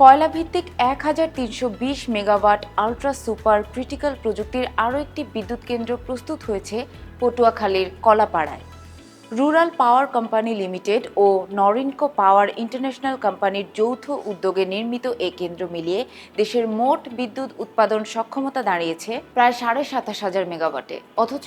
কয়লা ভিত্তিক এক হাজার তিনশো বিশ মেগাওয়াট আলট্রা সুপার ক্রিটিক্যাল প্রযুক্তির আরও একটি বিদ্যুৎ কেন্দ্র প্রস্তুত হয়েছে পটুয়াখালীর কলাপাড়ায়। রুরাল পাওয়ার কোম্পানি লিমিটেড ও নরিনকো পাওয়ার ইন্টারন্যাশনাল কোম্পানির যৌথ উদ্যোগে নির্মিত এই কেন্দ্র মিলিয়ে দেশের মোট বিদ্যুৎ উৎপাদন সক্ষমতা দাঁড়িয়েছে প্রায় সাড়ে সাতাশ হাজার মেগাওয়াটে। অথচ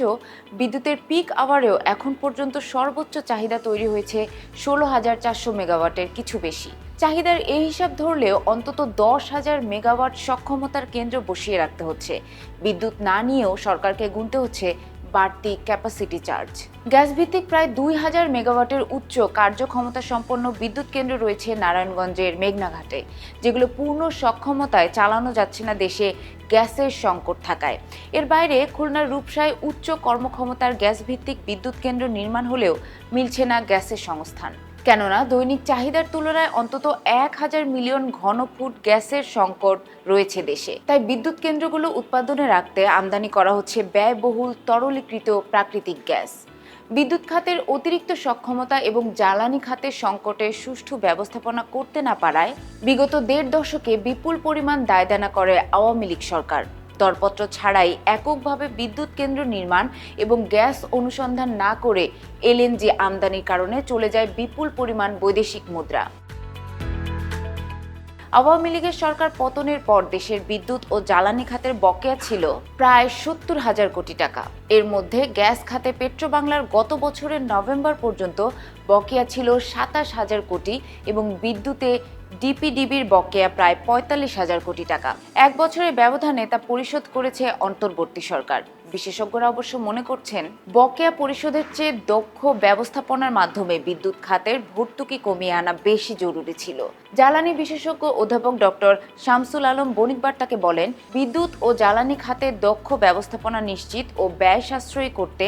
বিদ্যুতের পিক আওয়ারেও এখন পর্যন্ত সর্বোচ্চ চাহিদা তৈরি হয়েছে ষোলো হাজার চারশো মেগাওয়াটের কিছু বেশি। চাহিদার এই হিসাব ধরলেও অন্তত দশ হাজার মেগাওয়াট সক্ষমতার কেন্দ্র বসিয়ে রাখতে হচ্ছে। বিদ্যুৎ না নিয়েও সরকারকে গুনতে হচ্ছে বাড়তি ক্যাপাসিটি চার্জ গ্যাস ভিত্তিক প্রায় দুই হাজার মেগাওয়াটের উচ্চ কার্যক্ষমতা সম্পন্ন বিদ্যুৎ কেন্দ্র রয়েছে নারায়ণগঞ্জের মেঘনাঘাটে, যেগুলো পূর্ণ সক্ষমতায় চালানো যাচ্ছে না দেশে গ্যাসের সংকট থাকায়। এর বাইরে খুলনার রূপসায় উচ্চ কর্মক্ষমতার গ্যাস ভিত্তিক বিদ্যুৎ কেন্দ্র নির্মাণ হলেও মিলছে না গ্যাসের সংস্থান। কেননা দৈনিক চাহিদার তুলনায় অন্তত এক হাজার মিলিয়ন ঘনফুট গ্যাসের সংকট রয়েছে দেশে। তাই বিদ্যুৎ কেন্দ্রগুলো উৎপাদনে রাখতে আমদানি করা হচ্ছে ব্যয়বহুল, তরলীকৃত প্রাকৃতিক গ্যাস। বিদ্যুৎ খাতের অতিরিক্ত সক্ষমতা এবং জ্বালানি খাতের সংকটে সুষ্ঠু ব্যবস্থাপনা করতে না পারায় বিগত দেড় দশকে বিপুল পরিমাণ দায়দানা করে আওয়ামী লীগ সরকার। দরপত্র ছাড়াই এককভাবে বিদ্যুৎ কেন্দ্র নির্মাণ এবং গ্যাস অনুসন্ধান না করে এলএনজি আমদানির কারণে চলে যায় বিপুল পরিমাণ বৈদেশিক মুদ্রা। আওয়ামী লীগের সরকার পতনের পর দেশের বিদ্যুৎ ও জ্বালানি খাতের বকেয়া ছিল প্রায় সত্তর হাজার কোটি টাকা। এর মধ্যে গ্যাস খাতে পেট্রো বাংলার গত বছরের নভেম্বর পর্যন্ত বকেয়া ছিল সাতাশ হাজার কোটি এবং বিদ্যুতে ডিপিডিবির বকেয়া প্রায় পঁয়তাল্লিশ হাজার কোটি টাকা। এক বছরের ব্যবধানে তা পরিশোধ করেছে অন্তর্বর্তী সরকার। বিশেষজ্ঞরা অবশ্য মনে করছেন, বকেয়া পরিশোধের চেয়ে দক্ষ ব্যবস্থাপনার মাধ্যমে বিদ্যুৎ খাতের ভর্তুকি কমিয়ে আনা বেশি জরুরি ছিল। জ্বালানি বিশেষজ্ঞ অধ্যাপক ডক্টর শামসুল আলম বণিক বার্তাকে বলেন, বিদ্যুৎ ও জ্বালানি খাতের দক্ষ ব্যবস্থাপনা নিশ্চিত ও ব্যয় সাশ্রয়ী করতে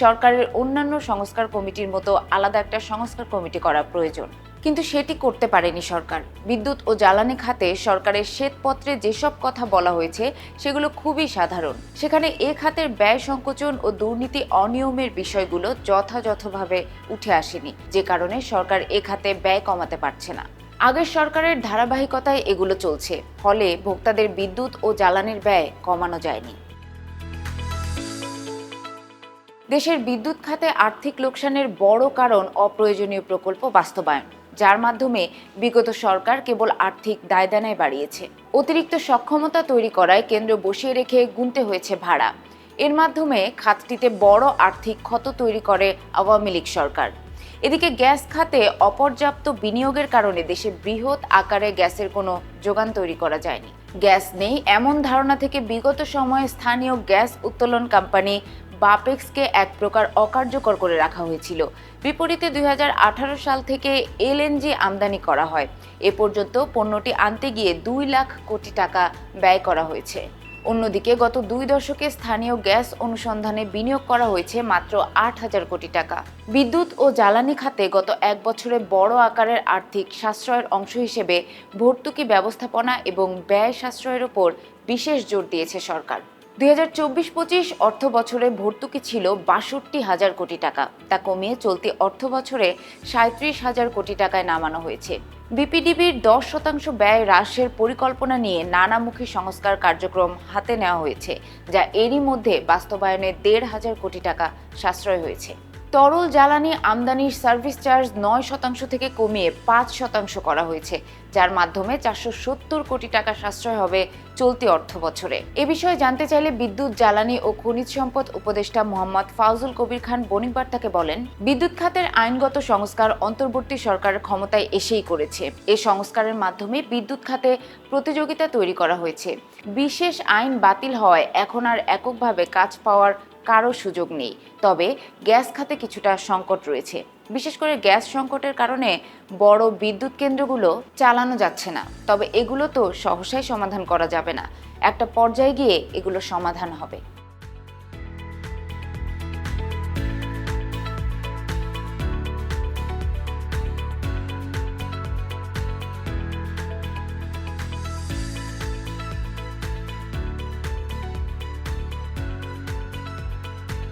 সরকারের অন্যান্য সংস্কার কমিটির মতো আলাদা একটা সংস্কার কমিটি করা প্রয়োজন। কিন্তু সেটি করতে পারেনি সরকার। বিদ্যুৎ ও জ্বালানি খাতে সরকারের শ্বেতপত্রে যেসব কথা বলা হয়েছে, সেগুলো খুবই সাধারণ। সেখানে এ খাতের ব্যয় সংকোচন ও দুর্নীতি অনিয়মের বিষয়গুলো যথাযথভাবে উঠে আসেনি, যে কারণে সরকার এ খাতে ব্যয় কমাতে পারছে না। আগের সরকারের ধারাবাহিকতায় এগুলো চলছে, ফলে ভোক্তাদের বিদ্যুৎ ও জ্বালানির ব্যয় কমানো যায়নি। দেশের বিদ্যুৎ খাতে আর্থিক লোকসানের বড় কারণ অপ্রয়োজনীয় প্রকল্প বাস্তবায়ন। যার মাধ্যমে বিগত সরকার কেবল আর্থিক দায়দানায় বাড়িয়েছে। অতিরিক্ত সক্ষমতা তৈরি করায় কেন্দ্র বসিয়ে রেখে গুনতে হয়েছে ভাড়া। এর মাধ্যমে খাতটিতে বড় আর্থিক ক্ষত তৈরি করে আওয়ামী লীগ সরকার। এদিকে গ্যাস খাতে অপর্যাপ্ত বিনিয়োগের কারণে দেশে বৃহৎ আকারে গ্যাসের কোনো যোগান তৈরি করা যায়নি। গ্যাস নেই এমন ধারণা থেকে বিগত সময়ে স্থানীয় গ্যাস উত্তোলন কোম্পানি বাপেক্সকে এক প্রকার অকার্যকর করে রাখা হয়েছিল। বিপরীতে দুই হাজার আঠারো সাল থেকে এলএনজি আমদানি করা হয়। এ পর্যন্ত পণ্যটি আনতে গিয়ে দুই লাখ কোটি টাকা ব্যয় করা হয়েছে। অন্যদিকে গত দুই দশকে স্থানীয় গ্যাস অনুসন্ধানে বিনিয়োগ করা হয়েছে মাত্র আট হাজার কোটি টাকা। বিদ্যুৎ ও জ্বালানি খাতে গত এক বছরে বড় আকারের আর্থিক সাশ্রয়ের অংশ হিসেবে ভর্তুকি ব্যবস্থাপনা এবং ব্যয় সাশ্রয়ের ওপর বিশেষ জোর দিয়েছে সরকার। দুই হাজার চব্বিশ পঁচিশ অর্থ বছরে ভর্তুকি ছিল বাষট্টি হাজার কোটি টাকা। তা কমিয়ে চলতি অর্থ বছরে সাঁত্রিশ হাজার কোটি টাকায় নামানো হয়েছে। বিপিডিবির দশ শতাংশ ব্যয় হ্রাসের পরিকল্পনা নিয়ে নানামুখী সংস্কার কার্যক্রম হাতে নেওয়া হয়েছে, যা এরই মধ্যে বাস্তবায়নে দেড় হাজার কোটি টাকা সাশ্রয় হয়েছে। তরল জ্বালানি আমদানির সার্ভিস চার্জ নয় শতাংশ থেকে কমিয়ে পাঁচ শতাংশ করা হয়েছে, যার মাধ্যমে চারশো সত্তর কোটি টাকা সাশ্রয় হবে চলতি অর্থ বছরে। এ বিষয়ে জানতে চাইলে বিদ্যুৎ, জ্বালানি ও খনিজ সম্পদ উপদেষ্টা মোহাম্মদ ফাউজুল কবির খান বণিক বার্তাকে বলেন, বিদ্যুৎ খাতের আইনগত সংস্কার অন্তর্বর্তী সরকারের ক্ষমতায় এসেই করেছে। এ সংস্কারের মাধ্যমে বিদ্যুৎ খাতে প্রতিযোগিতা তৈরি করা হয়েছে। বিশেষ আইন বাতিল হওয়ায় এখন আর এককভাবে কাজ পাওয়ার কারও সুযোগ নেই। তবে গ্যাস খাতে কিছুটা সংকট রয়েছে। বিশেষ করে গ্যাস সংকটের কারণে বড় বিদ্যুৎ কেন্দ্রগুলো চালানো যাচ্ছে না। তবে এগুলো তো সহসাই সমাধান করা যাবে না। একটা পর্যায়ে গিয়ে এগুলো সমাধান হবে।